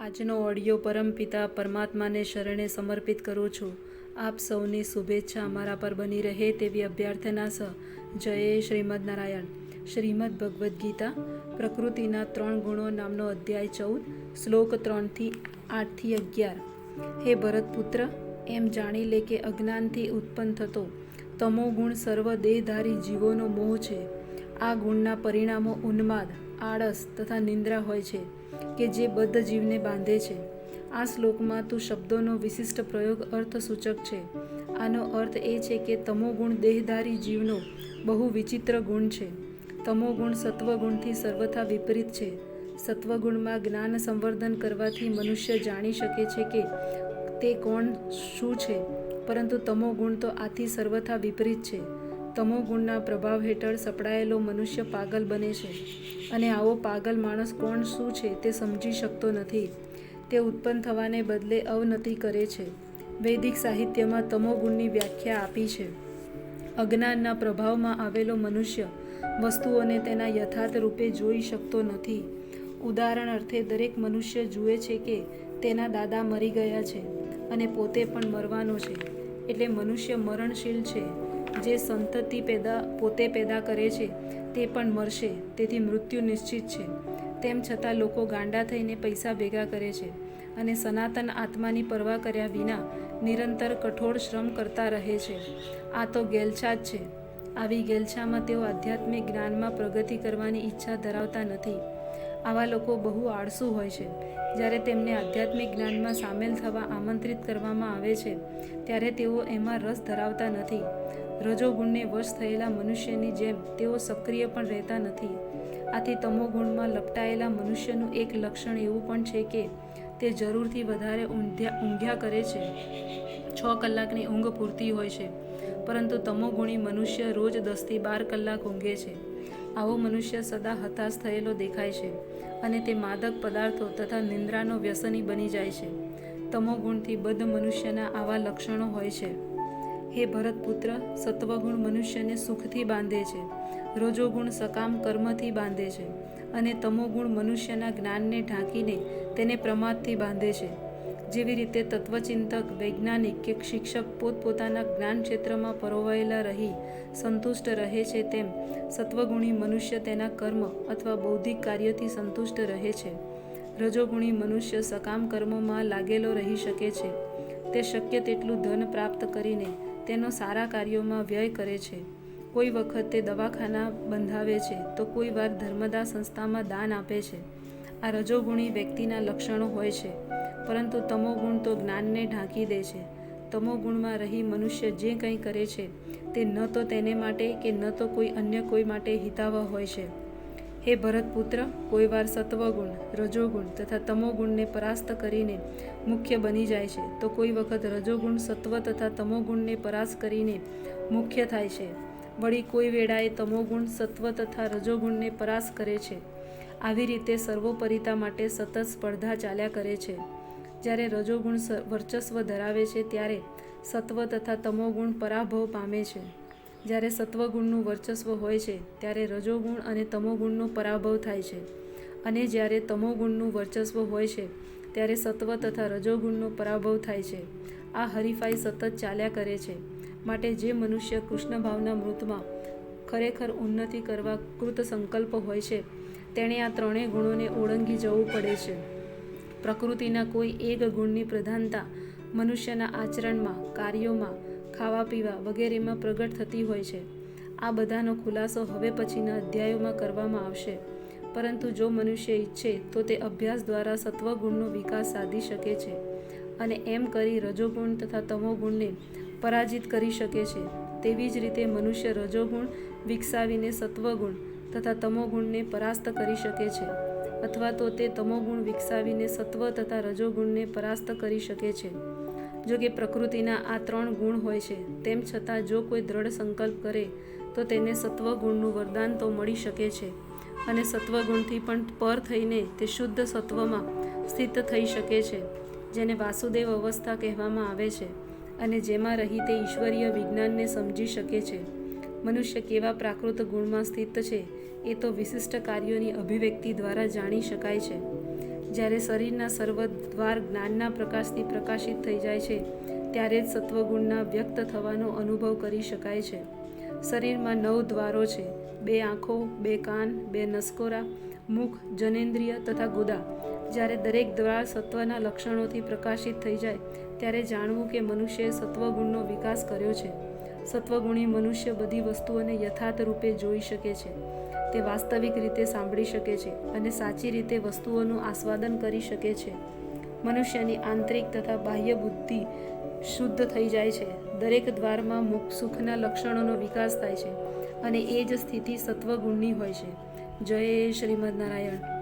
આજનો ઓડિયો પરમપિતા પરમાત્માને શરણે સમર્પિત કરું છું. આપ સૌની શુભેચ્છા અમારા પર બની રહે તેવી અભ્યર્થના સ. જય શ્રીમદ નારાયણ. શ્રીમદ ભગવદ્ ગીતા, પ્રકૃતિના ત્રણ ગુણો નામનો અધ્યાય ચૌદ, શ્લોક ત્રણથી આઠથી અગિયાર. હે ભરતપુત્ર, એમ જાણી લે કે અજ્ઞાનથી ઉત્પન્ન થતો તમો ગુણ સર્વ દેહધારી જીવોનો મોહ છે. આ ગુણના પરિણામો ઉન્માદ. આળસ તથા નિંદ્રા હોય છે કે જે બદ્ધ જીવને બાંધે છે. આ શ્લોકમાં તું શબ્દોનો વિશિષ્ટ પ્રયોગ અર્થસૂચક છે. આનો અર્થ એ છે કે તમોગુણ દેહધારી જીવનો બહુ વિચિત્ર ગુણ છે. તમોગુણ સત્વગુણથી સર્વથા વિપરીત છે. સત્વગુણમાં જ્ઞાન સંવર્ધન કરવાથી મનુષ્ય જાણી શકે છે કે તે કોણ, શું છે, પરંતુ તમોગુણ તો આથી સર્વથા વિપરીત છે. તમો ગુણના પ્રભાવ હેઠળ સપડાયેલો મનુષ્ય પાગલ બને છે. અને આવો પાગલ માણસ કોણ શું છે તે સમજી શકતો નથી. તે ઉત્પન્ન થવાને બદલે અવનતિ કરે છે. વૈદિક સાહિત્યમાં તમોગુણની વ્યાખ્યા આપી છે. અજ્ઞાનના પ્રભાવમાં આવેલો મનુષ્ય વસ્તુઓને તેના યથાર્થ રૂપે જોઈ શકતો નથી. ઉદાહરણ અર્થે, દરેક મનુષ્ય જુએ છે કે તેના દાદા મરી ગયા છે અને પોતે પણ મરવાનો છે. એટલે મનુષ્ય મરણશીલ છે. જે સંતતિ પેદા, પોતે પેદા કરે છે, તે પણ મરશે. તેથી મૃત્યુ નિશ્ચિત છે. તેમ છતાં લોકો ગાંડા થઈને પૈસા ભેગા કરે છે અને સનાતન આત્માની પરવા કર્યા વિના નિરંતર કઠોર શ્રમ કરતા રહે છે. આ તો ગેલછા જ છે. આવી ગેલછામાં તેઓ આધ્યાત્મિક જ્ઞાનમાં પ્રગતિ કરવાની ઈચ્છા ધરાવતા નથી. આવા લોકો બહુ આળસુ હોય છે. જ્યારે તેમને આધ્યાત્મિક જ્ઞાનમાં સામેલ થવા આમંત્રિત કરવામાં આવે છે, ત્યારે તેઓ એમાં રસ ધરાવતા નથી. રજોગુણને વશ થયેલા મનુષ્યની જેમ તેઓ સક્રિય પણ રહેતા નથી. આથી તમોગુણમાં લપટાયેલા મનુષ્યનું એક લક્ષણ એવું પણ છે કે તે જરૂરથી વધારે ઊંઘ્યા ઊંઘ્યા કરે છે. છ કલાકની ઊંઘ પૂરતી હોય છે. પરંતુ તમોગુણી મનુષ્ય રોજ દસથી બાર કલાક ઊંઘે છે. આવો મનુષ્ય સદા હતાશ થયેલો દેખાય છે અને તે માદક પદાર્થો તથા નિંદ્રાનો વ્યસની બની જાય છે. તમોગુણથી બદ્ધ મનુષ્યના આવા લક્ષણો હોય છે. હે ભરતપુત્ર, સત્વગુણ મનુષ્યને સુખથી બાંધે છે. રજોગુણ સકામ કર્મથી બાંધે છે અને તમોગુણ મનુષ્યના જ્ઞાનને ઢાંકીને તેને પ્રમાદથી બાંધે છે. જેવી રીતે તત્વચિંતક, વૈજ્ઞાનિક કે શિક્ષક પોતપોતાના જ્ઞાન ક્ષેત્રમાં પરોવાયેલા રહી, સંતુષ્ટ રહે છે તેમ સત્વગુણી મનુષ્ય તેના કર્મ અથવા બૌદ્ધિક કાર્યથી સંતુષ્ટ રહે છે. રજોગુણી મનુષ્ય સકામ કર્મોમાં લાગેલો રહી શકે છે. તે શક્ય તેટલું ધન પ્રાપ્ત કરીને તેનો સારા કાર્યોમાં વ્યય કરે છે. કોઈ વખત તે દવાખાના બંધાવે છે તો કોઈ વાર ધર્મદા સંસ્થામાં દાન આપે છે. આ રજોગુણી વ્યક્તિના લક્ષણો હોય છે. પરંતુ તમોગુણ તો જ્ઞાનને ઢાંકી દે છે. તમોગુણમાં રહી મનુષ્ય જે કંઈ કરે છે, તે ન તો તેને માટે કે ન તો કોઈ અન્ય કોઈ માટે હિતાવહ હોય છે. હે ભરતપુત્ર કોઈ વાર સત્વગુણ, રજોગુણ તથા તમોગુણને પરાસ્ત કરીને મુખ્ય બની જાય છે, તો કોઈ વખત રજોગુણ, સત્વ તથા તમોગુણને પરાસ કરીને મુખ્ય થાય છે. વળી કોઈ વેળાએ તમોગુણ સત્વ તથા રજોગુણને પરાસ કરે છે. આવી રીતે સર્વોપરિતા માટે સતત સ્પર્ધા ચાલ્યા કરે છે. જ્યારે રજોગુણ વર્ચસ્વ ધરાવે છે ત્યારે સત્વ તથા તમોગુણ પરાભવ પામે છે. જ્યારે સત્વગુણનું વર્ચસ્વ હોય છે, ત્યારે રજોગુણ અને તમોગુણનો પરાભવ થાય છે. અને જ્યારે તમોગુણનું વર્ચસ્વ હોય છે, ત્યારે સત્વ તથા રજોગુણનો પરાભવ થાય છે. આ હરીફાઈ સતત ચાલ્યા કરે છે. માટે જે મનુષ્ય કૃષ્ણ ભાવના મૃતમાં ખરેખર ઉન્નતિ કરવા કૃત સંકલ્પ હોય છે, તેણે આ ત્રણેય ગુણોને ઓળંગી જવું પડે છે. પ્રકૃતિના કોઈ એક ગુણની પ્રધાનતા મનુષ્યના આચરણમાં, કાર્યોમાં ખાવા પીવા વગેરેમાં પ્રગટ થતી હોય છે. આ બધાનો ખુલાસો હવે પછીના અધ્યાયોમાં કરવામાં આવશે. પરંતુ જો મનુષ્ય ઈચ્છે, તો તે અભ્યાસ દ્વારા સત્વગુણનો વિકાસ સાધી શકે છે અને એમ કરી રજોગુણ તથા તમોગુણને પરાજિત કરી શકે છે. તેવી જ રીતે મનુષ્ય રજોગુણ વિકસાવીને સત્વગુણ તથા તમોગુણને પરાસ્ત કરી શકે છે. અથવા તો તે તમોગુણ વિકસાવીને સત્વ તથા રજોગુણને પરાસ્ત કરી શકે છે. જો કે પ્રકૃતિના આ ત્રણ ગુણ હોય છે, તેમ છતાં જો કોઈ દ્રઢ સંકલ્પ કરે, તો તેને સત્વગુણનું વરદાન તો મળી શકે છે. અને સત્વગુણથી પણ પર થઈને તે શુદ્ધ સત્વમાં સ્થિત થઈ શકે છે, જેને વાસુદેવ અવસ્થા કહેવામાં આવે છે, અને જેમાં રહી તે ઈશ્વરીય વિજ્ઞાનને સમજી શકે છે. મનુષ્ય કેવા પ્રાકૃત ગુણમાં સ્થિત છે, એ તો વિશિષ્ટ કાર્યોની અભિવ્યક્તિ દ્વારા જાણી શકાય છે. જ્યારે શરીરના સર્વ દ્વાર જ્ઞાનના પ્રકાશથી પ્રકાશિત થઈ જાય છે, ત્યારે જ સત્વગુણના વ્યક્ત થવાનો અનુભવ કરી શકાય છે. શરીરમાં નવ દ્વારો છે, બે આંખો, બે કાન, બે નસકોરા, મુખ, જનેન્દ્રિય તથા ગુદા. જ્યારે દરેક દ્વાર સત્વના લક્ષણોથી પ્રકાશિત થઈ જાય, ત્યારે જાણવું કે મનુષ્યએ સત્વગુણનો વિકાસ કર્યો છે. સત્વગુણી મનુષ્ય બધી વસ્તુઓને યથાર્થ રૂપે જોઈ શકે છે. તે વાસ્તવિક રીતે સાંભળી શકે છે અને સાચી રીતે વસ્તુઓનું આસ્વાદન કરી શકે છે. મનુષ્યની આંતરિક તથા બાહ્ય બુદ્ધિ શુદ્ધ થઈ જાય છે. દરેક દ્વારમાં મુખ સુખના લક્ષણોનો વિકાસ થાય છે અને એ જ સ્થિતિ સત્વગુણની હોય છે. જય શ્રીમદ નારાયણ.